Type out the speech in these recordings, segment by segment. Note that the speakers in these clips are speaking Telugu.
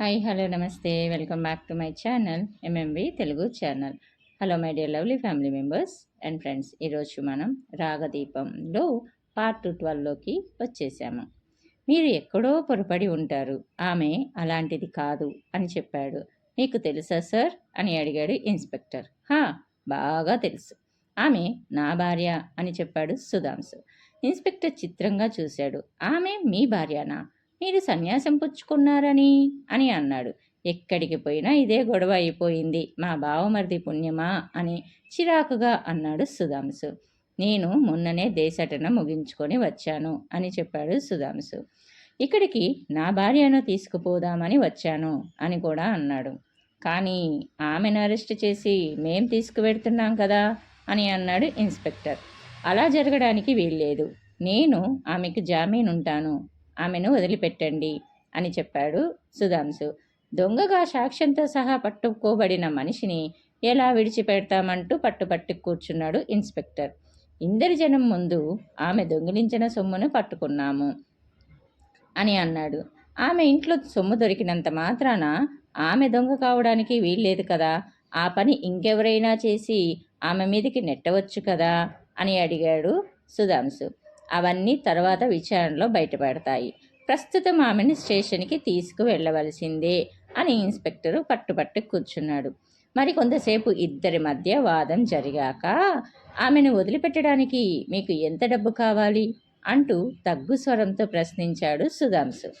హాయ్ హలో నమస్తే. Welcome back to my channel MMV Telugu channel hello my dear lovely family members and friends ఈరోజు మనం రాగదీపంలో పార్ట్ ట్వెల్వ్లోకి వచ్చేసాము. మీరు ఎక్కడో పొరపడి ఉంటారు. ఆమె అలాంటిది కాదు అని చెప్పాడు. నీకు తెలుసా సార్ అని అడిగాడు ఇన్స్పెక్టర్. హా బాగా తెలుసు. ఆమె నా భార్య అని చెప్పాడు సుధాంశు. ఇన్స్పెక్టర్ చిత్రంగా చూశాడు. ఆమె మీ భార్యనా? మీరు సన్యాసం పుచ్చుకున్నారని అని అన్నాడు. ఎక్కడికి పోయినా ఇదే గొడవ అయిపోయింది. మా బావమరిది పుణ్యమా అని చిరాకుగా అన్నాడు సుధాంసు నేను మొన్ననే దేశటన ముగించుకొని వచ్చాను అని చెప్పాడు సుధాంసు ఇక్కడికి నా భార్యను తీసుకుపోదామని వచ్చాను అని కూడా అన్నాడు. కానీ ఆమెను అరెస్ట్ చేసి మేం తీసుకువెడుతున్నాం కదా అని అన్నాడు ఇన్స్పెక్టర్. అలా జరగడానికి వీల్లేదు. నేను ఆమెకు జామీన్ ఉంటాను ఆమెను వదిలిపెట్టండి అని చెప్పాడు సుధాంశు. దొంగగా సాక్ష్యంతో సహా పట్టుకోబడిన మనిషిని ఎలా విడిచిపెడతామంటూ పట్టుపట్టి కూర్చున్నాడు ఇన్స్పెక్టర్. ఇందరి జనం ముందు ఆమె దొంగిలించిన సొమ్మును పట్టుకున్నాము అని అన్నాడు. ఆమె ఇంట్లో సొమ్ము దొరికినంత మాత్రాన ఆమె దొంగ కావడానికి వీల్లేదు కదా. ఆ పని ఇంకెవరైనా చేసి ఆమె మీదకి నెట్టవచ్చు కదా అని అడిగాడు సుధాంశు. అవన్నీ తర్వాత విచారణలో బయటపడతాయి. ప్రస్తుతం ఆమెను స్టేషన్కి తీసుకువెళ్ళవలసిందే అని ఇన్స్పెక్టరు పట్టుపట్టు కూర్చున్నాడు. మరి కొంతసేపు ఇద్దరి మధ్య వాదం జరిగాక ఆమెను వదిలిపెట్టడానికి మీకు ఎంత డబ్బు కావాలి? అంటూ తగ్గు స్వరంతో ప్రశ్నించాడు సుధాంశు.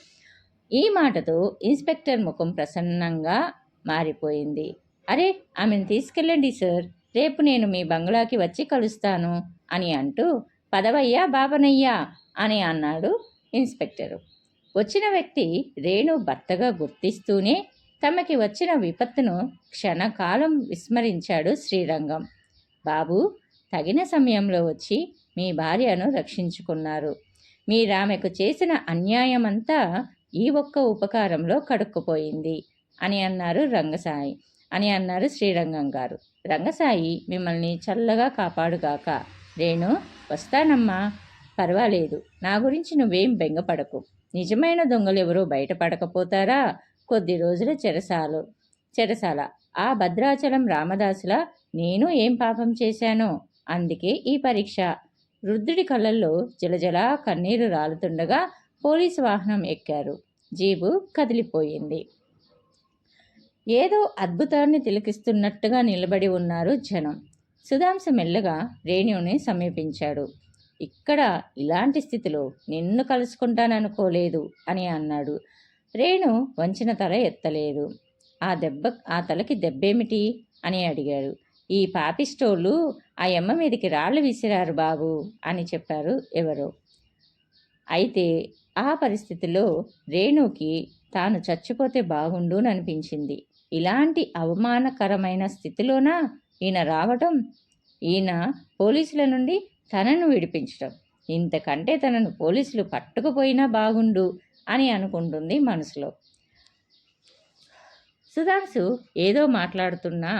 ఈ మాటతో ఇన్స్పెక్టర్ ముఖం ప్రసన్నంగా మారిపోయింది. అరే ఆమెను తీసుకెళ్ళండి సార్. రేపు నేను మీ బంగ్లాకి వచ్చి కలుస్తాను అని అంటూ పదవయ్యా బాబనయ్యా అని అన్నాడు ఇన్స్పెక్టరు. వచ్చిన వ్యక్తి రేణు భర్తగా గుర్తిస్తూనే తమకి వచ్చిన విపత్తును క్షణకాలం విస్మరించాడు శ్రీరంగం. బాబు తగిన సమయంలో వచ్చి మీ భార్యను రక్షించుకున్నారు. మీరామెకు చేసిన అన్యాయమంతా ఈ ఒక్క ఉపకారంలో కడుక్కుపోయింది అని అన్నారు రంగసాయి అని అన్నారు శ్రీరంగం గారు. రంగసాయి మిమ్మల్ని చల్లగా కాపాడుగాక. రేణు వస్తానమ్మా. పర్వాలేదు. నా గురించి నువ్వేం బెంగపడకు. నిజమైన దొంగలు బయటపడకపోతారా? కొద్ది రోజుల చెరసాలు. చెరసాల. ఆ భద్రాచలం రామదాసుల నేను ఏం పాపం చేశానో? అందుకే ఈ పరీక్ష. వృద్ధుడి కళ్ళల్లో జలజలా కన్నీరు రాలుతుండగా పోలీసు వాహనం ఎక్కారు. జీబు కదిలిపోయింది. ఏదో అద్భుతాన్ని తిలకిస్తున్నట్టుగా నిలబడి ఉన్నారు జనం. సుధాంశ మెల్లగా రేణుని సమీపించాడు. ఇక్కడ ఇలాంటి స్థితిలో నిన్ను కలుసుకుంటాననుకోలేదు అని అన్నాడు. రేణు వంచిన తల ఎత్తలేదు. ఆ దెబ్బ ఆ తలకి దెబ్బేమిటి? అని అడిగాడు. ఈ పాపిస్టోళ్ళు ఆ యమ్మ మీదకి రాళ్ళు విసిరారు బాబు అని చెప్పారు ఎవరో. అయితే ఆ పరిస్థితిలో రేణుకి తాను చచ్చిపోతే బాగుండు అనిపించింది. ఇలాంటి అవమానకరమైన స్థితిలోనా ఈయన రావటం ఈయన పోలీసుల నుండి తనను విడిపించటం. ఇంతకంటే తనను పోలీసులు పట్టుకుపోయినా బాగుండు అని అనుకుంటుంది మనసులో. సుధాంశు ఏదో మాట్లాడుతున్నా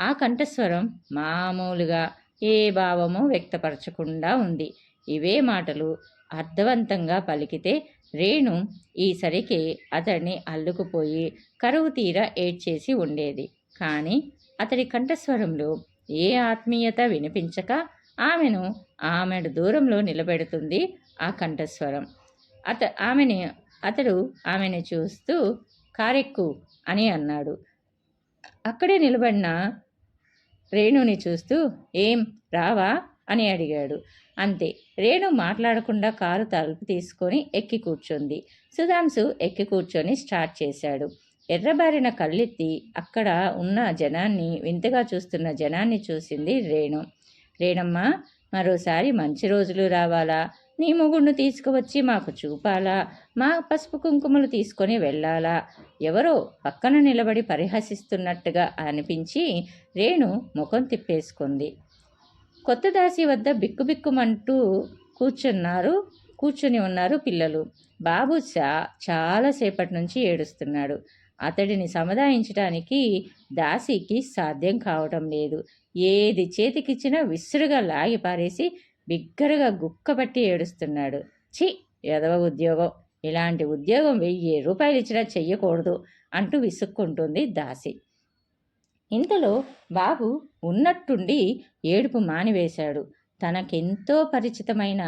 ఆ కంఠస్వరం మామూలుగా ఏ భావమో వ్యక్తపరచకుండా ఉంది. ఇవే మాటలు అర్థవంతంగా పలికితే రేణు ఈసరికి అతడిని అల్లుకుపోయి కరువు తీర ఏడ్చేసి ఉండేది. కానీ అతడి కంఠస్వరంలో ఏ ఆత్మీయత వినిపించక ఆమెను ఆమెడు దూరంలో నిలబెడుతుంది ఆ కంఠస్వరం. అత ఆమెని అతడు ఆమెను చూస్తూ కారెక్కు అని అన్నాడు. అక్కడే నిలబడిన రేణుని చూస్తూ ఏం రావా అని అడిగాడు. అంతే. రేణు మాట్లాడకుండా కారు తలుపు తీసుకొని ఎక్కి కూర్చుంది. సుధాంశు ఎక్కి కూర్చొని స్టార్ట్ చేశాడు. ఎర్రబారిన కళ్ళెత్తి అక్కడ ఉన్న జనాన్ని వింతగా చూస్తున్న జనాన్ని చూసింది రేణు. రేణమ్మ మరోసారి మంచి రోజులు రావాలా? నీ మొగుడిని తీసుకువచ్చి మాకు చూపాలా? మా పసుపు కుంకుమలు తీసుకొని వెళ్ళాలా? ఎవరో పక్కన నిలబడి పరిహసిస్తున్నట్టుగా అనిపించి రేణు ముఖం తిప్పేసుకుంది. కొత్త దాసి వద్ద బిక్కుబిక్కుమంటూ కూర్చున్నారు కూర్చుని ఉన్నారు పిల్లలు. బాబు చా చాలాసేపటి నుంచి ఏడుస్తున్నాడు. అతడిని సముదాయించడానికి దాసికి సాధ్యం కావటం లేదు. ఏది చేతికిచ్చినా విసురుగా లాగి పారేసి బిగ్గరగా గుక్కపట్టి ఏడుస్తున్నాడు. ఛీ ఎదవ ఉద్యోగం. ఇలాంటి ఉద్యోగం వెయ్యి రూపాయలు ఇచ్చినా చెయ్యకూడదు అంటూ విసుక్కుంటుంది దాసి. ఇంతలో బాబు ఉన్నట్టుండి ఏడుపు మానివేశాడు. తనకెంతో పరిచితమైన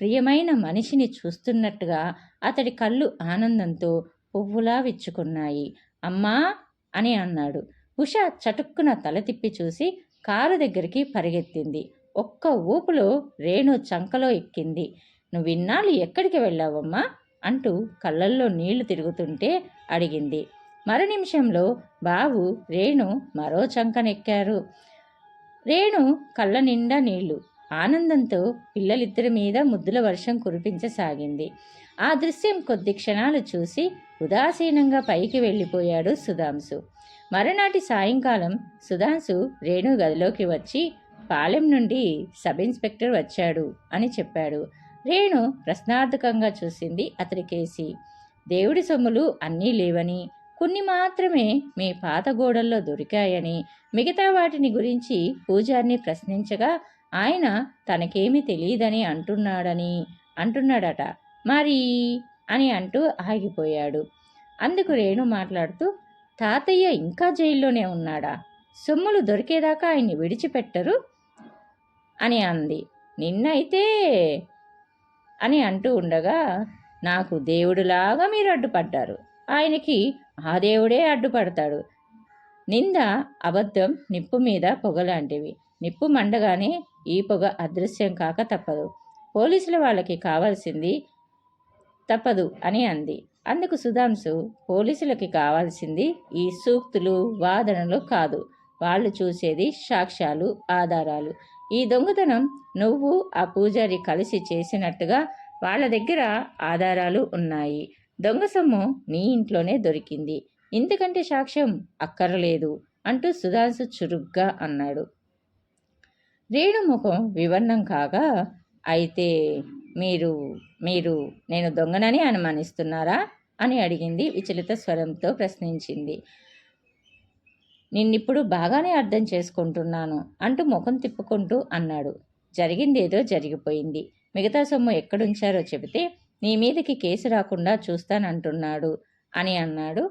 ప్రియమైన మనిషిని చూస్తున్నట్టుగా అతడి కళ్ళు ఆనందంతో పువ్వులా విచ్చుకున్నాయి. అమ్మా! అని అన్నాడు. ఉష చటుక్కున తల తిప్పి చూసి కారు దగ్గరికి పరిగెత్తింది. ఒక్క ఊపులో రేణు చంకలో ఎక్కింది. నువ్విన్నాళ్ళు ఎక్కడికి వెళ్ళావమ్మా? అంటూ కళ్ళల్లో నీళ్ళు తిరుగుతుంటే అడిగింది. మరు నిమిషంలో బాబు రేణు మరో చంకనెక్కారు. రేణు కళ్ళ నిండా నీళ్ళు. ఆనందంతో పిల్లలిద్దరి మీద ముద్దుల వర్షం కురిపించసాగింది. ఆ దృశ్యం కొద్ది క్షణాలు చూసి ఉదాసీనంగా పైకి వెళ్ళిపోయాడు సుధాంశు. మరునాటి సాయంకాలం సుధాంశు రేణు గదిలోకి వచ్చి పాలెం నుండి సబ్ ఇన్స్పెక్టర్ వచ్చాడు అని చెప్పాడు. రేణు ప్రశ్నార్థకంగా చూసింది అతడి కేసి. దేవుడి సొమ్ములు అన్నీ లేవని కొన్ని మాత్రమే మీ పాత గోడల్లో దొరికాయని మిగతా వాటిని గురించి పూజారిని ప్రశ్నించగా ఆయన తనకేమీ తెలియదని అంటున్నాడని అంటున్నాడట. మరి? అని అంటూ ఆగిపోయాడు. అందుకు రేణు మాట్లాడుతూ తాతయ్య ఇంకా జైల్లోనే ఉన్నాడా? సొమ్ములు దొరికేదాకా ఆయన్ని విడిచిపెట్టరు? అని అంది. నిన్నైతే అని అంటూ ఉండగా నాకు దేవుడులాగా మీరు అడ్డుపడ్డారు. ఆయనకి ఆ దేవుడే అడ్డుపడతాడు. నింద అబద్ధం నిప్పు మీద పొగలాంటివి నిప్పు మండగానే ఈ పొగ అదృశ్యం కాక తప్పదు. పోలీసుల వాళ్ళకి కావాల్సింది తప్పదు అని అంది. అందుకు సుధాంశు పోలీసులకి కావాల్సింది ఈ సూక్తులు వాదనలు కాదు. వాళ్ళు చూసేది సాక్ష్యాలు ఆధారాలు. ఈ దొంగతనం నువ్వు ఆ పూజారి కలిసి చేసినట్టుగా వాళ్ళ దగ్గర ఆధారాలు ఉన్నాయి. దొంగ సొమ్ము నీ ఇంట్లోనే దొరికింది. ఇంతకంటే సాక్ష్యం అక్కరలేదు అంటూ సుధాంశు చురుగ్గా అన్నాడు. రేణుముఖం వివర్ణం కాగా అయితే మీరు మీరు నేను దొంగనని అనుమానిస్తున్నారా? అని అడిగింది విచలిత స్వరంతో ప్రశ్నించింది. నిన్నిప్పుడు బాగానే అర్థం చేసుకుంటున్నాను అంటూ ముఖం తిప్పుకుంటూ అన్నాడు. జరిగిందేదో జరిగిపోయింది. మిగతా సొమ్ము ఎక్కడుంచారో చెబితే నీ మీదకి కేసు రాకుండా చూస్తానంటున్నాడు అని అన్నాడు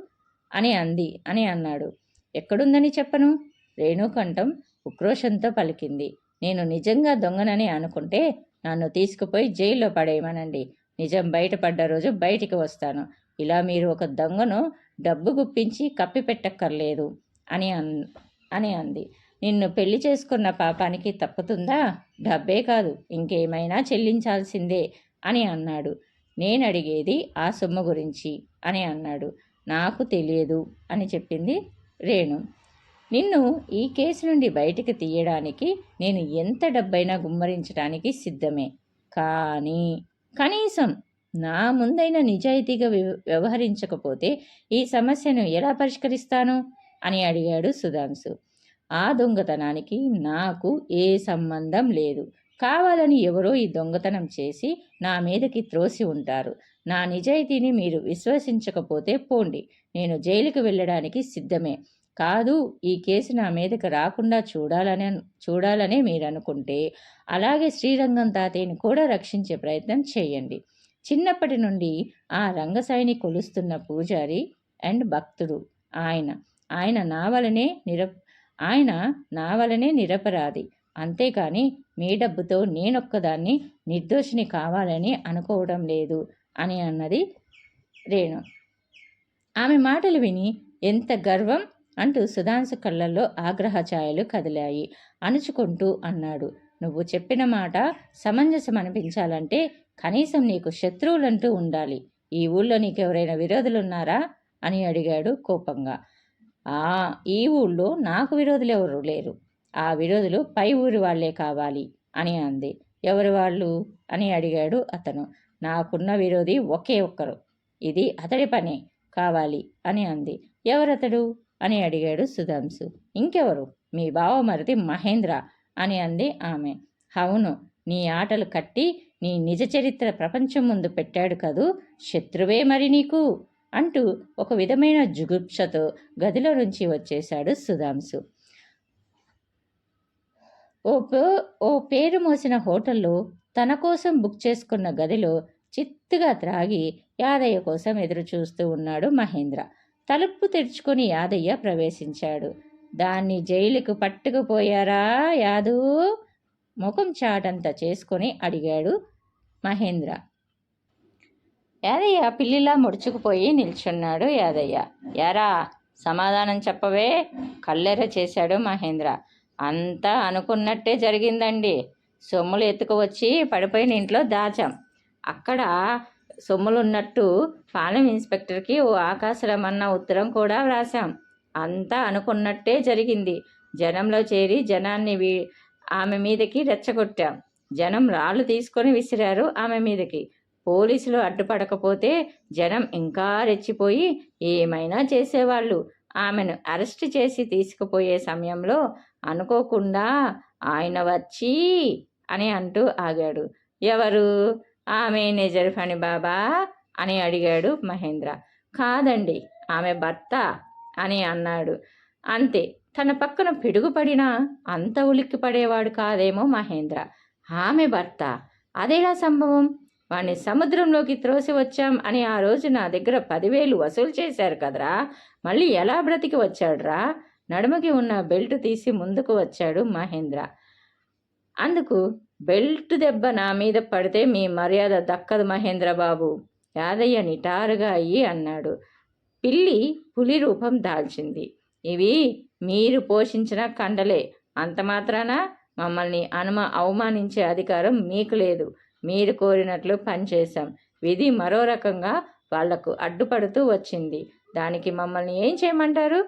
అని అంది అని అన్నాడు. ఎక్కడుందని చెప్పను? రేణుకంఠం ఉక్రోషంతో పలికింది. నేను నిజంగా దొంగనని అనుకుంటే నన్ను తీసుకుపోయి జైల్లో పడేయమనండి. నిజం బయటపడ్డ రోజు బయటికి వస్తాను. ఇలా మీరు ఒక దొంగను డబ్బు గుప్పించి కప్పి పెట్టక్కర్లేదు అని అన్ అని అంది. నిన్ను పెళ్ళి చేసుకున్న పాపానికి తప్పుతుందా? డబ్బే కాదు ఇంకేమైనా చెల్లించాల్సిందే అని అన్నాడు. నేను అడిగేది ఆ సొమ్ము గురించి అని అన్నాడు. నాకు తెలియదు అని చెప్పింది రేణు. నిన్ను ఈ కేసు నుండి బయటికి తీయడానికి నేను ఎంత డబ్బైనా గుమ్మరించడానికి సిద్ధమే. కానీ కనీసం నా ముందైన నిజాయితీగా వ్యవహరించకపోతే ఈ సమస్యను ఎలా పరిష్కరిస్తాను? అని అడిగాడు సుధాంశు. ఆ దొంగతనానికి నాకు ఏ సంబంధం లేదు. కావాలని ఎవరో ఈ దొంగతనం చేసి నా మీదకి త్రోసి ఉంటారు. నా నిజాయితీని మీరు విశ్వసించకపోతే పోండి. నేను జైలుకు వెళ్ళడానికి సిద్ధమే. కాదు ఈ కేసు నా మీదకి రాకుండా చూడాలని చూడాలనే మీరు అనుకుంటే అలాగే శ్రీరంగం తాతయ్యని కూడా రక్షించే ప్రయత్నం చేయండి. చిన్నప్పటి నుండి ఆ రంగసాయిని కొలుస్తున్న పూజారి అండ్ భక్తుడు ఆయన. ఆయన నా వలనే నిర ఆయన నా వలనే నిరపరాధి. అంతేకాని మీ డబ్బుతో నేనొక్కదాన్ని నిర్దోషిని కావాలని అనుకోవడం లేదు అని అన్నది రేణు. ఆమె మాటలు విని ఎంత గర్వం అంటూ సుధాంశు కళ్ళల్లో ఆగ్రహ ఛాయలు కదిలాయి. అణుచుకుంటూ అన్నాడు నువ్వు చెప్పిన మాట సమంజసం అనిపించాలంటే కనీసం నీకు శత్రువులంటూ ఉండాలి. ఈ ఊళ్ళో నీకెవరైనా విరోధులున్నారా? అని అడిగాడు కోపంగా. ఆ ఈ ఊళ్ళో నాకు విరోధులు ఎవరు లేరు. ఆ విరోధులు పై ఊరి వాళ్ళే కావాలి అని అంది. ఎవరి వాళ్ళు? అని అడిగాడు అతను. నాకున్న విరోధి ఒకే ఒక్కరు. ఇది అతడి పనే కావాలి అని అంది. ఎవరతడు? అని అడిగాడు సుధాంశు. ఇంకెవరు? మీ బావమరిది మహేంద్ర అని అంది ఆమె. అవును నీ ఆటలు కట్టి నీ నిజ చరిత్ర ప్రపంచం ముందు పెట్టాడు కదూ? శత్రువే మరి నీకు? అంటూ ఒక విధమైన జుగుప్సతో గదిలో నుంచి వచ్చేశాడు సుధాంశు. ఓ పే ఓ పేరు మోసిన హోటల్లో తన కోసం బుక్ చేసుకున్న గదిలో చిత్తుగా త్రాగి యాదయ్య కోసం ఎదురు చూస్తూ ఉన్నాడు మహేంద్ర. తలుపు తెరుచుకొని యాదయ్య ప్రవేశించాడు. దాన్ని జైలుకు పట్టుకుపోయారా యాదు? ముఖం చాటంతా చేసుకొని అడిగాడు మహేంద్ర. యాదయ్య పిల్లిలా ముడుచుకుపోయి నిల్చున్నాడు యాదయ్య. యారా సమాధానం చెప్పవే కల్లెర చేశాడు మహేంద్ర. అంతా అనుకున్నట్టే జరిగిందండి. సొమ్ములు ఎత్తుకువచ్చి పడిపోయిన ఇంట్లో దాచాం. అక్కడ సొమ్ములున్నట్టు పాలెం ఇన్స్పెక్టర్కి ఓ ఆకాశరమన్న ఉత్తరం కూడా వ్రాసాం అంతా అనుకున్నట్టే జరిగింది. జనంలో చేరి జనాన్ని వీ ఆమె మీదకి రెచ్చగొట్టాం. జనం రాళ్ళు తీసుకొని విసిరారు ఆమె మీదకి. పోలీసులు అడ్డుపడకపోతే జనం ఇంకా రెచ్చిపోయి ఏమైనా చేసేవాళ్ళు. ఆమెను అరెస్ట్ చేసి తీసుకుపోయే సమయంలో అనుకోకుండా ఆయన వచ్చి అని అంటూ ఆగాడు. ఎవరు? ఆమె నిజర్ఫని బాబా అని అడిగాడు మహేంద్ర. కాదండి ఆమె భర్త అని అన్నాడు. అంతే తన పక్కన పిడుగుపడినా అంత ఉలిక్కి పడేవాడు కాదేమో మహేంద్ర. ఆమె భర్త అదేలా సంభవం? వాణ్ణి సముద్రంలోకి త్రోసి వచ్చాం అని ఆ రోజు నా దగ్గర పదివేలు వసూలు చేశారు కదరా మళ్ళీ ఎలా బ్రతికి వచ్చాడురా? నడుమకి ఉన్న బెల్ట్ తీసి ముందుకు వచ్చాడు మహేంద్ర. అందుకు బెల్ట్ దెబ్బ నా మీద పడితే మీ మర్యాద దక్కదు మహేంద్ర బాబు యాదయ్య నిటారుగా అయ్యి అన్నాడు. పిల్లి పులి రూపం దాల్చింది. ఇవి మీరు పోషించిన కండలే. అంత మాత్రాన? మమ్మల్ని అనుమ అవమానించే అధికారం మీకు లేదు. మీరు కోరినట్లు పనిచేశాం విధి మరో రకంగా వాళ్ళకు అడ్డుపడుతూ వచ్చింది. దానికి మమ్మల్ని ఏం చేయమంటారు?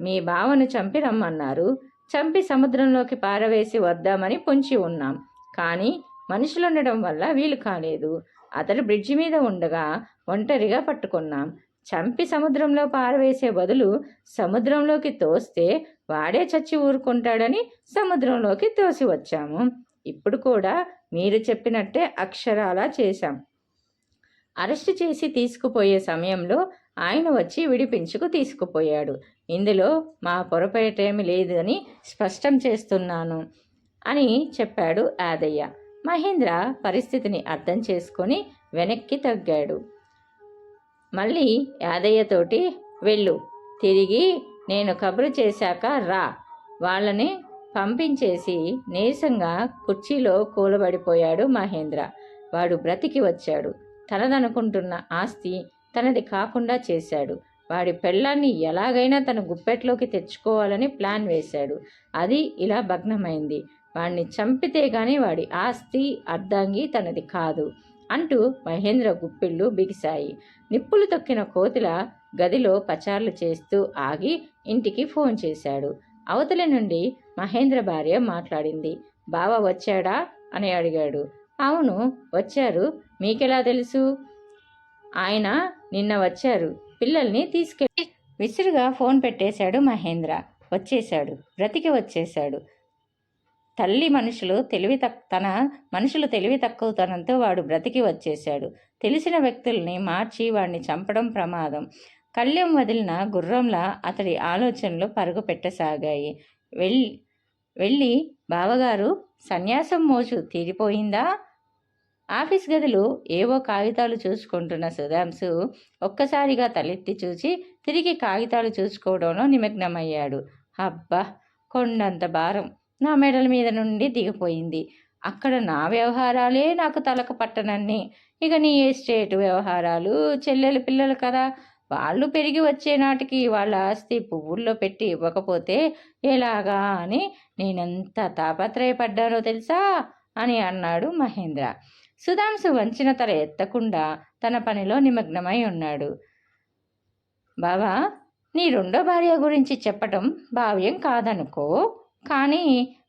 మీ బావను చంపి రమ్మన్నారు. చంపి సముద్రంలోకి పారవేసి వద్దామని పొంచి ఉన్నాం. కానీ మనుషులు ఉండడం వల్ల వీలు కాలేదు. అతడు బ్రిడ్జి మీద ఉండగా ఒంటరిగా పట్టుకున్నాం. చంపి సముద్రంలో పారవేసే బదులు సముద్రంలోకి తోస్తే వాడే చచ్చి ఊరుకుంటాడని సముద్రంలోకి తోసి వచ్చాము. ఇప్పుడు కూడా మీరు చెప్పినట్టే అక్షరాలా చేశాం. అరెస్ట్ చేసి తీసుకుపోయే సమయంలో ఆయన వచ్చి విడిపించుకు తీసుకుపోయాడు. ఇందులో మా పొరపాటేమి లేదని స్పష్టం చేస్తున్నాను. అని చెప్పాడు యాదయ్య మహేంద్ర పరిస్థితిని అర్థం చేసుకొని వెనక్కి తగ్గాడు. మళ్ళీ యాదయ్యతోటి వెళ్ళు తిరిగి నేను కబురు చేశాక రా. వాళ్ళని పంపించేసి నీరసంగా కుర్చీలో కూలబడిపోయాడు మహేంద్ర. వాడు బ్రతికి వచ్చాడు. తనదనుకుంటున్న ఆస్తి తనది కాకుండా చేశాడు. వాడి పెళ్ళాన్ని ఎలాగైనా తన గుప్పెట్లోకి తెచ్చుకోవాలని ప్లాన్ వేశాడు. అది ఇలా భగ్నమైంది. వాణ్ణి చంపితే గాని వాడి ఆస్తి అర్ధాంగి తనది కాదు అంటూ మహేంద్ర గుప్పిళ్ళు బిగిశాయి. నిప్పులు తొక్కిన కోతుల గదిలో పచార్లు చేస్తూ ఆగి ఇంటికి ఫోన్ చేశాడు. అవతలి నుండి మహేంద్ర భార్య మాట్లాడింది. బావ వచ్చాడా? అని అడిగాడు. అవును వచ్చారు. మీకెలా తెలుసు? ఆయన నిన్న వచ్చారు. పిల్లల్ని తీసుకెళ్ళి విసురుగా ఫోన్ పెట్టేశాడు మహేంద్ర. వచ్చేశాడు. బ్రతికి వచ్చేశాడు. తల్లి మనుషులు తెలివి తక్ తన మనుషులు తెలివి తక్కువతనంతో వాడు బ్రతికి వచ్చేశాడు. తెలిసిన వ్యక్తుల్ని మార్చి వాడిని చంపడం ప్రమాదం. కళ్యం వదిలిన గుర్రంలా అతడి ఆలోచనలు పరుగు పెట్టసాగాయి. వెళ్ళి వెళ్ళి బావగారు సన్యాసం మోజు తీరిపోయిందా? ఆఫీస్ గదిలో ఏవో కాగితాలు చూసుకుంటున్న సుధాంశు ఒక్కసారిగా తలెత్తి చూసి తిరిగి కాగితాలు చూసుకోవడంలో నిమగ్నమయ్యాడు. అబ్బా! కొండంత భారం. నా మెడల మీద నుండి దిగిపోయింది. అక్కడ నా వ్యవహారాలే నాకు తలకు పట్టనన్ని. ఇక నీ ఎస్టేట్ వ్యవహారాలు చెల్లెలు పిల్లలు కదా. వాళ్ళు పెరిగి వచ్చే నాటికి వాళ్ళ ఆస్తి పువ్వుల్లో పెట్టి ఇవ్వకపోతే ఎలాగా అని నేనెంత తాపత్రయపడ్డానో తెలుసా? అని అన్నాడు మహేంద్ర. సుధాంశు వంచిన తల ఎత్తకుండా తన పనిలో నిమగ్నమై ఉన్నాడు. బావా నీ రెండో భార్య గురించి చెప్పటం భావ్యం కాదనుకో. కానీ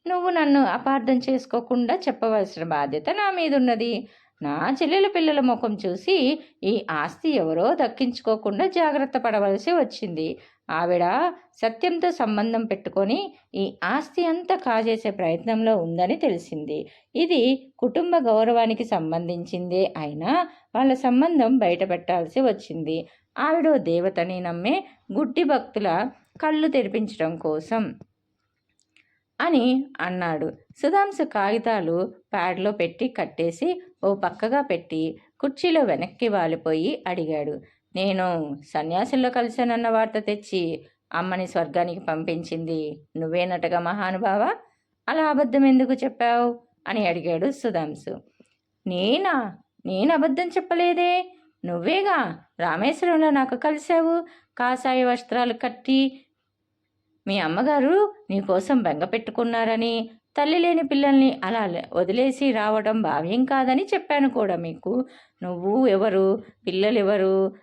నువ్వు నన్ను అపార్థం చేసుకోకుండా చెప్పవలసిన బాధ్యత నా మీద ఉన్నది నా చెల్లెల పిల్లల ముఖం చూసి ఈ ఆస్తి ఎవరో దక్కించుకోకుండా జాగ్రత్త పడవలసి వచ్చింది. ఆవిడ సత్యంతో సంబంధం పెట్టుకొని ఈ ఆస్తి అంతా కాజేసే ప్రయత్నంలో ఉందని తెలిసింది. ఇది కుటుంబ గౌరవానికి సంబంధించిందే అయినా వాళ్ళ సంబంధం బయటపెట్టాల్సి వచ్చింది. ఆవిడ దేవతని నమ్మే గుడ్డి భక్తుల కళ్ళు తెరిపించడం కోసం. అని అన్నాడు. సుధాంశు కాగితాలు ప్యాడ్లో పెట్టి కట్టేసి ఓ పక్కగా పెట్టి కుర్చీలో వెనక్కి వాలిపోయి అడిగాడు. నేను సన్యాసుల్లో కలిశానన్న వార్త తెచ్చి అమ్మని స్వర్గానికి పంపించింది. నువ్వేనటగా మహానుభావ? అలా అబద్ధం ఎందుకు చెప్పావు? అని అడిగాడు సుధాంశు. నేనా? నేను అబద్ధం చెప్పలేదే. నువ్వేగా? రామేశ్వరంలో నాకు కలిశావు. కాషాయ వస్త్రాలు కట్టి మీ అమ్మగారు నీకోసం బెంగ పెట్టుకున్నారని తల్లి లేని పిల్లల్ని అలా వదిలేసి రావడం భావ్యం కాదని చెప్పాను కూడా మీకు. నువ్వు ఎవరు? పిల్లలు ఎవరు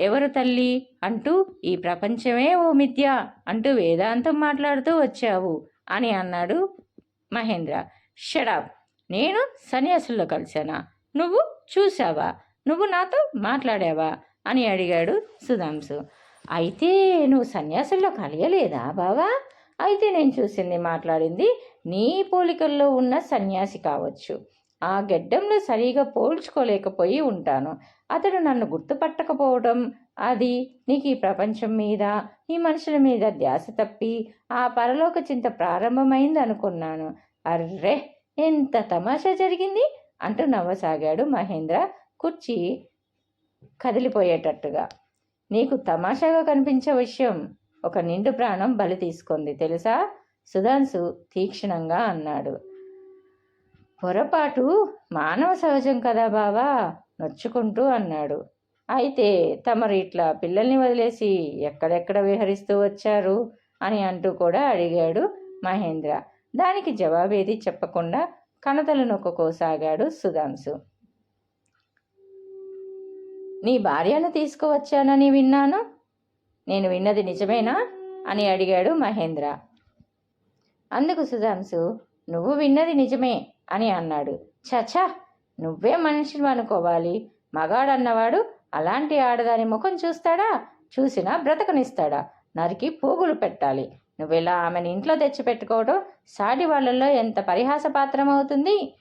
ఎవరు తల్లి? అంటూ ఈ ప్రపంచమే ఓ మిథ్య అంటూ వేదాంతం మాట్లాడుతూ వచ్చావు అని అన్నాడు మహేంద్ర. షడాప్ నేను సన్యాసుల్లో కలిశానా? నువ్వు చూసావా నువ్వు నాతో మాట్లాడావా? అని అడిగాడు సుధాంశు. అయితే నువ్వు సన్యాసుల్లో కలియలేదా బావా? అయితే నేను చూసింది మాట్లాడింది నీ పోలికల్లో ఉన్న సన్యాసి కావచ్చు. ఆ గెడ్డంలో సరిగా పోల్చుకోలేకపోయి ఉంటాను. అతడు నన్ను గుర్తుపట్టకపోవడం అది నీకు ఈ ప్రపంచం మీద ఈ మనుషుల మీద ధ్యాస తప్పి ఆ పరలోక చింత ప్రారంభమైంది అనుకున్నాను. అర్రే ఎంత తమాషా జరిగింది? అంటూ నవ్వసాగాడు మహేంద్ర కుర్చీ కదిలిపోయేటట్టుగా. నీకు తమాషాగా కనిపించే విషయం ఒక నిండు ప్రాణం బలి తీసుకుంది తెలుసా? సుధాంశు తీక్షణంగా అన్నాడు. పొరపాటు మానవ సహజం కదా బావా? నొచ్చుకుంటూ అన్నాడు. అయితే తమరు ఇట్లా పిల్లల్ని వదిలేసి ఎక్కడెక్కడ విహరిస్తూ వచ్చారు? అని అంటూ కూడా అడిగాడు మహేంద్ర. దానికి జవాబేది చెప్పకుండా కణతలు నొక్కుకోసాగాడు సుధాంశు నీ భార్యను తీసుకువచ్చానని విన్నాను? నేను విన్నది నిజమేనా? అని అడిగాడు మహేంద్ర. అందుకు సుధాంశు నువ్వు విన్నది నిజమే అని అన్నాడు. చచా నువ్వే మనిషిని అనుకోవాలి. మగాడన్నవాడు అలాంటి ఆడదాని ముఖం చూస్తాడా? చూసినా బ్రతకనిస్తాడా? నరికి పోగులు పెట్టాలి. నువ్వెలా ఆమెను ఇంట్లో తెచ్చిపెట్టుకోవడం సాటి వాళ్ళల్లో ఎంత పరిహాస పాత్రం అవుతుంది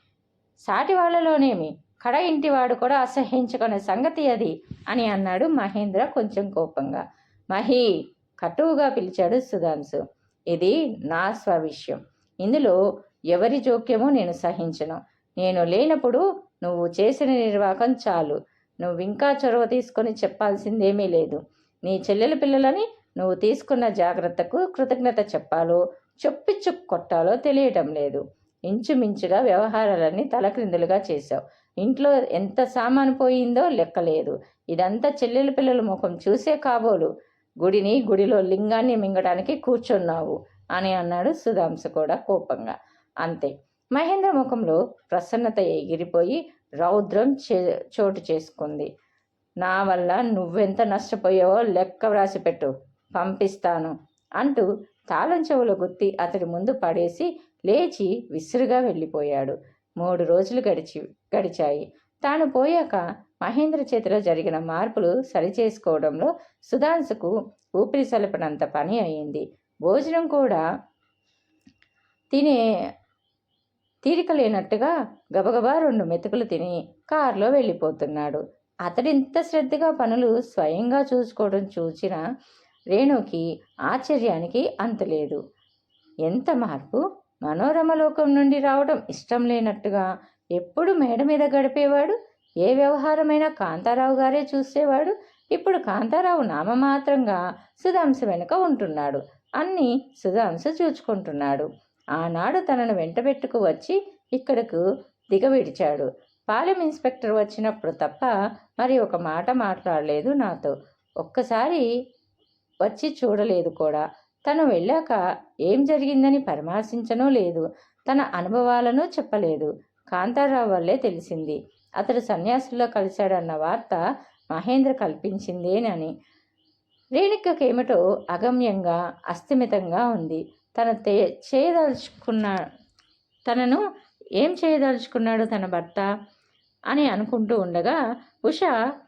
సాటి వాళ్ళలోనేమి? కడ ఇంటివాడు కూడా అసహించుకునే సంగతి అది అని అన్నాడు మహేంద్ర కొంచెం కోపంగా. మహి కటువుగా పిలిచాడు సుధాంశు. ఇది నా స్వవిషయం. ఇందులో ఎవరి జోక్యమో నేను సహించను. నేను లేనప్పుడు నువ్వు చేసిన నిర్వాహకం చాలు. నువ్వు ఇంకా చొరవ తీసుకొని చెప్పాల్సిందేమీ లేదు. నీ చెల్లెల పిల్లలని నువ్వు తీసుకున్న జాగ్రత్తకు కృతజ్ఞత చెప్పాలో చొప్పిచ్చు కొట్టాలో తెలియటం లేదు. ఇంచుమించుగా వ్యవహారాలన్నీ తలక్రిందులుగా చేశావు. ఇంట్లో ఎంత సామాను పోయిందో లెక్కలేదు. ఇదంతా చెల్లెల పిల్లల ముఖం చూసే కాబోలు. గుడిని గుడిలో లింగాన్ని మింగడానికి కూర్చున్నావు అని అన్నాడు సుధాంశ కూడా కోపంగా. అంతే. మహేంద్ర ముఖంలో ప్రసన్నత ఎగిరిపోయి రౌద్రం చే చోటు చేసుకుంది. నా వల్ల నువ్వెంత నష్టపోయావో లెక్క వ్రాసిపెట్టు పంపిస్తాను అంటూ తాళం చెవుల గుత్తి అతడి ముందు పడేసి లేచి విసురుగా వెళ్ళిపోయాడు. మూడు రోజులు గడిచి గడిచాయి. తాను పోయాక మహేంద్ర చేతిలో జరిగిన మార్పులు సరిచేసుకోవడంలో సుధాంశుకు ఊపిరి సలపనంత పని అయింది. భోజనం కూడా తినే తీరిక లేనట్టుగా గబగబా రెండు మెతుకులు తిని కారులో వెళ్ళిపోతున్నాడు. అతడింత శ్రద్ధగా పనులు స్వయంగా చూసుకోవడం చూచిన రేణుకి ఆశ్చర్యానికి అంతలేదు ఎంత మార్పు? మనోరమ లోకం నుండి రావడం ఇష్టం లేనట్టుగా ఎప్పుడు మేడ మీద గడిపేవాడు? ఏ వ్యవహారమైనా కాంతారావు గారే చూసేవాడు? ఇప్పుడు కాంతారావు నామమాత్రంగా సుధాంశ వెనుక ఉంటున్నాడు. అన్నీ సుధాంశ చూచుకుంటున్నాడు. ఆనాడు తనను వెంటబెట్టుకు వచ్చి ఇక్కడకు దిగవిడిచాడు. పాలెం ఇన్స్పెక్టర్ వచ్చినప్పుడు తప్ప మరి ఒక మాట మాట్లాడలేదు నాతో. ఒక్కసారి వచ్చి చూడలేదు కూడా. తను వెళ్ళాక ఏం జరిగిందని పరామర్శించనూ లేదు. తన అనుభవాలను చెప్పలేదు. కాంతారావు వల్లే తెలిసింది. అతడు సన్యాసుల్లో కలిశాడన్న వార్త మహేంద్ర కల్పించిందేనని. రేణుకకేమిటో అగమ్యంగా అస్థిమితంగా ఉంది. తన తే చేయదలుచుకున్న తనను ఏం చేయదలుచుకున్నాడు తన భర్త? అని అనుకుంటూ ఉండగా ఉష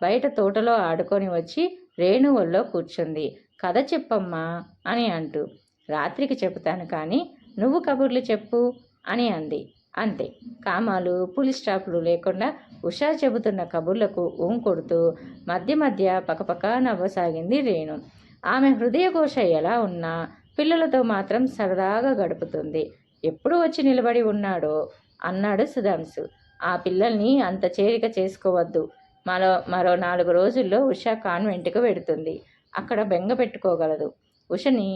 బయట తోటలో ఆడుకొని వచ్చి రేణువుల్లో కూర్చుంది. కథ చెప్పమ్మా అని అంటూ. రాత్రికి చెబుతాను కానీ నువ్వు కబుర్లు చెప్పు అని అంది. అంతే. కామాలు పులి స్టాపులు లేకుండా ఉషా చెబుతున్న కబుర్లకు ఊం కొడుతూ మధ్య మధ్య పకపక నవ్వసాగింది రేణు. ఆమె హృదయఘోష ఎలా ఉన్నా పిల్లలతో మాత్రం సరదాగా గడుపుతుంది. ఎప్పుడు వచ్చి నిలబడి ఉన్నాడో అన్నాడు సుధాంశు. ఆ పిల్లల్ని అంత చేరిక చేసుకోవద్దు. మరో మరో నాలుగు రోజుల్లో ఉష కాన్వెంట్కి వెడుతుంది. అక్కడ బెంగ పెట్టుకోగలదు. ఉషని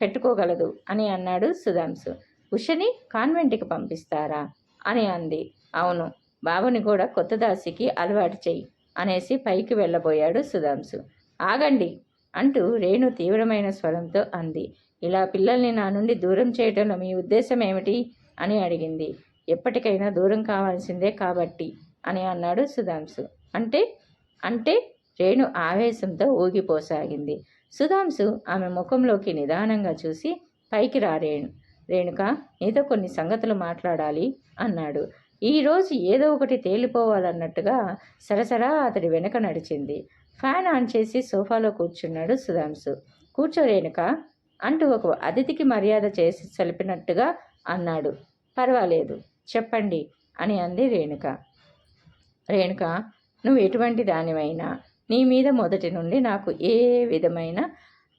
పెట్టుకోగలదు అని అన్నాడు సుధాంశు. ఉషని కాన్వెంట్కి పంపిస్తారా? అని అంది. అవును బాబుని కూడా కొత్త దాసికి అలవాటు చెయ్యి అనేసి పైకి వెళ్ళబోయాడు సుధాంశు. ఆగండి అంటూ రేణు తీవ్రమైన స్వరంతో అంది. ఇలా పిల్లల్ని నా నుండి దూరం చేయటంలో మీ ఉద్దేశం ఏమిటి? అని అడిగింది. ఎప్పటికైనా దూరం కావాల్సిందే కాబట్టి అని అన్నాడు సుధాంశు. అంటే? అంటే? రేణు ఆవేశంతో ఊగిపోసాగింది. సుధాంశు ఆమె ముఖంలోకి నిదానంగా చూసి పైకి రా రేణు రేణుక నీతో కొన్ని సంగతులు మాట్లాడాలి అన్నాడు. ఈరోజు ఏదో ఒకటి తేలిపోవాలన్నట్టుగా సరసరా అతడి వెనక నడిచింది. ఫ్యాన్ ఆన్ చేసి సోఫాలో కూర్చున్నాడు సుధాంశు. కూర్చో రేణుక అంటూ ఒక అతిథికి మర్యాద చేసి సలిపినట్టుగా అన్నాడు. పర్వాలేదు చెప్పండి అని అంది రేణుక. రేణుక నువ్వు ఎటువంటి దానివైనా నీ మీద మొదటి నుండి నాకు ఏ విధమైన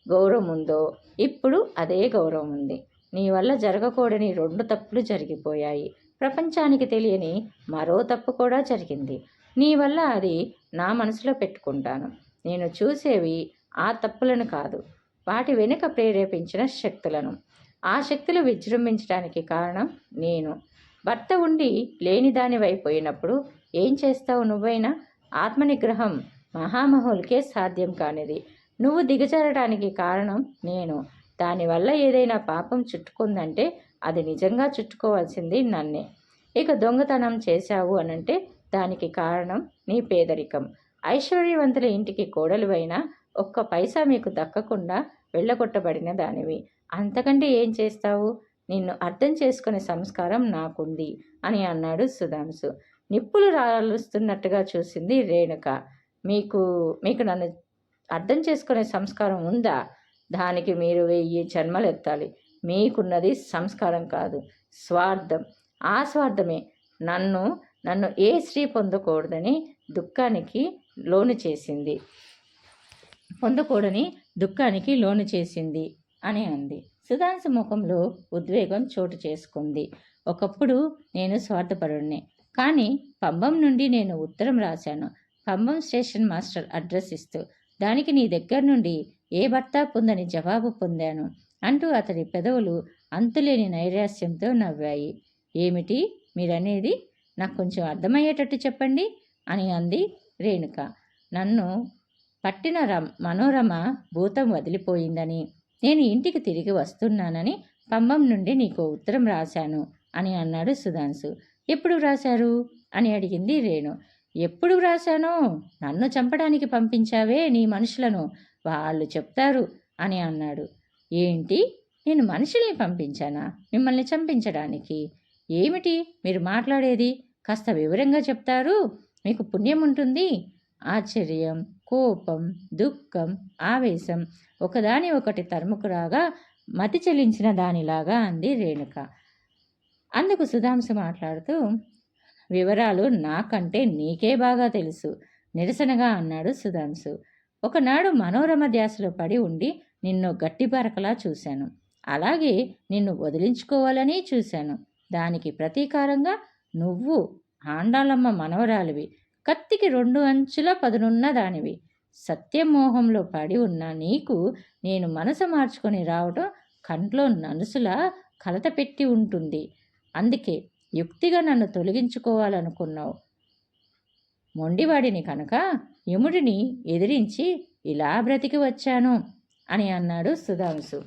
గౌరవం ఉందో ఇప్పుడు అదే గౌరవం ఉంది. నీ వల్ల జరగకూడని రెండు తప్పులు జరిగిపోయాయి. ప్రపంచానికి తెలియని మరో తప్పు కూడా జరిగింది. నీ వల్ల అది నా మనసులో పెట్టుకుంటాను. నేను చూసేవి ఆ తప్పులను కాదు వాటి వెనుక ప్రేరేపించిన శక్తులను. ఆ శక్తులు విజృంభించడానికి కారణం నేను. భర్త ఉండి లేనిదానివైపోయినప్పుడు ఏం చేస్తావు నువ్వైనా? ఆత్మనిగ్రహం మహామహులకే సాధ్యం కానిది. నువ్వు దిగజారడానికి కారణం నేను. దానివల్ల ఏదైనా పాపం చుట్టుకుందంటే అది నిజంగా చుట్టుకోవాల్సింది నన్నే. ఇక దొంగతనం చేశావు అనంటే దానికి కారణం నీ పేదరికం. ఐశ్వర్యవంతుల ఇంటికి కోడలువైనా ఒక్క పైసా మీకు దక్కకుండా వెళ్ళగొట్టబడిన దానివి. అంతకంటే ఏం చేస్తావు? నిన్ను అర్థం చేసుకునే సంస్కారం నాకుంది అని అన్నాడు సుధాంసు నిప్పులు రాలుస్తున్నట్టుగా చూసింది రేణుక. మీకు మీకు నన్ను అర్థం చేసుకునే సంస్కారం ఉందా? దానికి మీరు వెయ్యి జన్మలెత్తాలి మీకున్నది సంస్కారం కాదు స్వార్థం. ఆ స్వార్థమే. నన్ను నన్ను ఏ స్త్రీ పొందకూడదని దుఃఖానికి లోను చేసింది. పొందకూడని దుఃఖానికి లోను చేసింది అని అంది. సుధాంశు ముఖంలో ఉద్వేగం చోటు చేసుకుంది. ఒకప్పుడు నేను స్వార్థపరుణ్ణి. కానీ పంబం నుండి నేను ఉత్తరం రాశాను. పంబం స్టేషన్ మాస్టర్ అడ్రస్ ఇస్తూ దానికి నీ దగ్గర నుండి ఏ భర్త పొందని జవాబు పొందాను? అంటూ అతడి పెదవులు అంతులేని నైరాస్యంతో నవ్వాయి. ఏమిటి? మీరనేది నాకు కొంచెం అర్థమయ్యేటట్టు చెప్పండి అని అంది రేణుక. నన్ను పట్టిన రమ్ మనోరమ భూతం వదిలిపోయిందని నేను ఇంటికి తిరిగి వస్తున్నానని పంబం నుండి నీకు ఉత్తరం రాశాను అని అన్నాడు సుధాంశు. ఎప్పుడు రాశారు? అని అడిగింది రేణు. ఎప్పుడు వ్రాశానో? నన్ను చంపడానికి పంపించావే నీ మనుషులను. వాళ్ళు చెప్తారు అని అన్నాడు. ఏంటి? నేను మనుషుల్ని పంపించానా? మిమ్మల్ని చంపించడానికి. ఏమిటి? మీరు మాట్లాడేది? కాస్త వివరంగా చెప్తారు? మీకు పుణ్యం ఉంటుంది? ఆశ్చర్యం కోపం దుఃఖం ఆవేశం. ఒకదాని ఒకటి తరుముకురాగా మతి చెల్లించిన దానిలాగా అంది రేణుక. అందుకు సుధాంశ మాట్లాడుతూ వివరాలు నాకంటే నీకే బాగా తెలుసు నిరసనగా అన్నాడు సుధాంశు. ఒకనాడు మనోరమ ధ్యాసలో పడి ఉండి నిన్ను గట్టిపరకలా చూశాను. అలాగే నిన్ను వదిలించుకోవాలని చూశాను. దానికి ప్రతీకారంగా నువ్వు ఆండాలమ్మ మనవరాలివి. కత్తికి రెండు అంచుల పదునున్న దానివి. సత్యమోహంలో పడి ఉన్న నీకు నేను మనసు మార్చుకొని రావటం కంట్లో ననుసులా కలత పెట్టి ఉంటుంది. అందుకే యుక్తిగా నన్ను తొలగించుకోవాలనుకున్నావు. మొండివాడిని కనుక యముడిని ఎదిరించి ఇలా బ్రతికి వచ్చాను అని అన్నాడు సుధాంశు.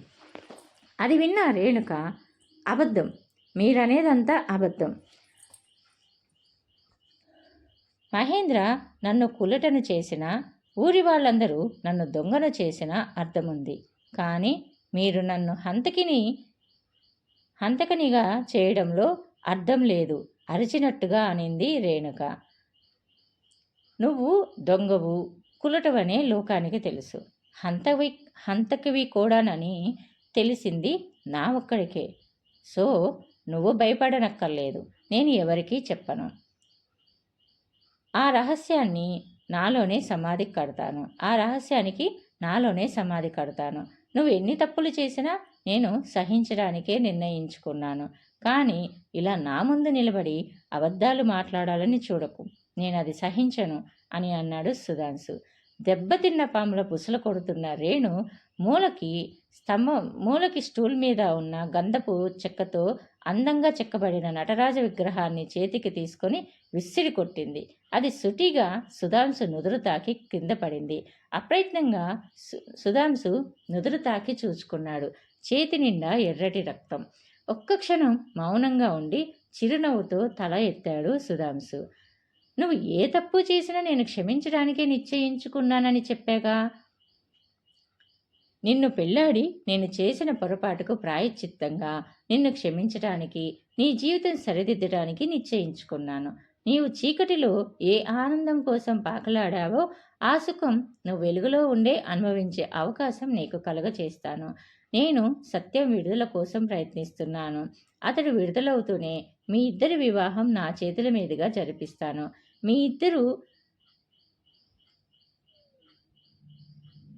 అది విన్న రేణుక అబద్ధం. మీరనేదంతా అబద్ధం. మహేంద్ర నన్ను కులటను చేసిన ఊరి వాళ్ళందరూ నన్ను దొంగను చేసిన అర్థముంది. కానీ మీరు నన్ను హంతకిని హంతకనిగా చేయడంలో అర్థం లేదు. అరిచినట్టుగా అనింది రేణుక. నువ్వు దొంగవు కులటవనే లోకానికి తెలుసు. హంతవి హంతకివి కూడానని తెలిసింది నా ఒక్కడికే. సో నువ్వు భయపడనక్కర్లేదు. నేను ఎవరికీ చెప్పను. ఆ రహస్యాన్ని నాలోనే సమాధి కడతాను. ఆ రహస్యానికి నాలోనే సమాధి కడతాను. నువ్వు ఎన్ని తప్పులు చేసినా నేను సహించడానికే నిర్ణయించుకున్నాను. కానీ ఇలా నా ముందు నిలబడి అబద్ధాలు మాట్లాడాలని చూడకు. నేను అది సహించను అని అన్నాడు సుధాంశు. దెబ్బతిన్న పాముల పుసలు కొడుతున్న రేణు మూలకి స్తంభం మూలకి స్టూల్ మీద ఉన్న గంధపు చెక్కతో అందంగా చెక్కబడిన నటరాజ విగ్రహాన్ని చేతికి తీసుకొని విసిరి కొట్టింది. అది సుటిగా సుధాంశు నుదురు తాకి కింద పడింది. అప్రయత్నంగా సుధాంశు నుదురు తాకి చూచుకున్నాడు. చేతి నిండా ఎర్రటి రక్తం. ఒక్క క్షణం మౌనంగా ఉండి చిరునవ్వుతో తల ఎత్తాడు సుధాంశు. నువ్వు ఏ తప్పు చేసినా నేను క్షమించడానికే నిశ్చయించుకున్నానని చెప్పాగా? నిన్ను పెళ్ళాడి నేను చేసిన పొరపాటుకు ప్రాయశ్చిత్తంగా నిన్ను క్షమించడానికి నీ జీవితం సరిదిద్దడానికి నిశ్చయించుకున్నాను. నీవు చీకటిలో ఏ ఆనందం కోసం పాకలాడావో ఆ సుఖం నువ్వు వెలుగులో ఉండే అనుభవించే అవకాశం నీకు కలుగచేస్తాను. నేను సత్యం విడుదల కోసం ప్రయత్నిస్తున్నాను. అతడు విడుదలవుతూనే మీ ఇద్దరి వివాహం నా చేతుల మీదుగా జరిపిస్తాను. మీ ఇద్దరు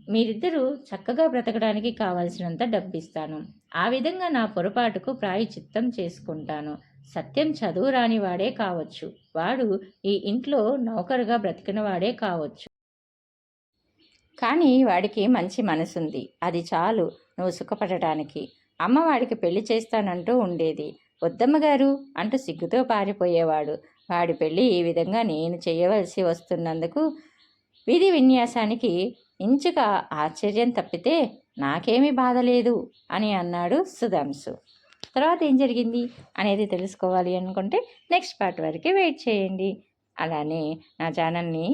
మీరిద్దరూ చక్కగా బ్రతకడానికి కావలసినంత డబ్బిస్తాను. ఆ విధంగా నా పొరపాటుకు ప్రాయచిత్తం చేసుకుంటాను. సత్యం చదువు రానివాడే కావచ్చు. వాడు ఈ ఇంట్లో నౌకరుగా బ్రతికిన వాడే కావచ్చు. కానీ వాడికి మంచి మనసుంది. అది చాలు. నువ్వు సుఖపడటానికి. అమ్మ వాడికి పెళ్ళి చేస్తానంటూ ఉండేది. వద్దమ్మగారు అంటూ సిగ్గుతో పారిపోయేవాడు. వాడి పెళ్ళి ఈ విధంగా నేను చేయవలసి వస్తున్నందుకు విధి విన్యాసానికి ఇంచుగా ఆశ్చర్యం తప్పితే నాకేమీ బాధ లేదు అని అన్నాడు సుధాంశు. తర్వాత ఏం జరిగింది అనేది తెలుసుకోవాలి అనుకుంటే నెక్స్ట్ పార్ట్ వరకు వెయిట్ చేయండి. అలానే నా ఛానల్ని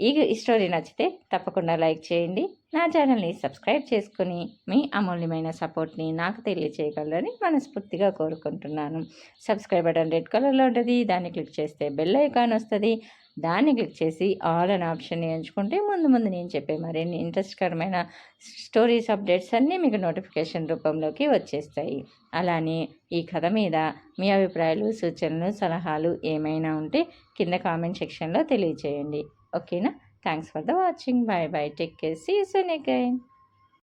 ఈ స్టోరీ నచ్చితే తప్పకుండా లైక్ చేయండి. నా ఛానల్ని సబ్స్క్రైబ్ చేసుకుని మీ అమూల్యమైన సపోర్ట్ని నాకు తెలియచేయగలరని మనస్ఫూర్తిగా కోరుకుంటున్నాను. సబ్స్క్రైబ్ బటన్ రెడ్ కలర్లో ఉంటుంది. దాన్ని క్లిక్ చేస్తే బెల్ ఐకాన్ వస్తుంది. దాన్ని క్లిక్ చేసి ఆల్ అనే ఆప్షన్ని ఎంచుకుంటే ముందు ముందు నేను చెప్పే మరిన్ని ఇంట్రెస్ట్కరమైన స్టోరీస్ అప్డేట్స్ అన్నీ మీకు నోటిఫికేషన్ రూపంలోకి వచ్చేస్తాయి. అలానే ఈ కథ మీద మీ అభిప్రాయాలు సూచనలు సలహాలు ఏమైనా ఉంటే కింద కామెంట్ సెక్షన్లో తెలియచేయండి. okay na? Thanks for the watching. Bye bye take care. See you soon again.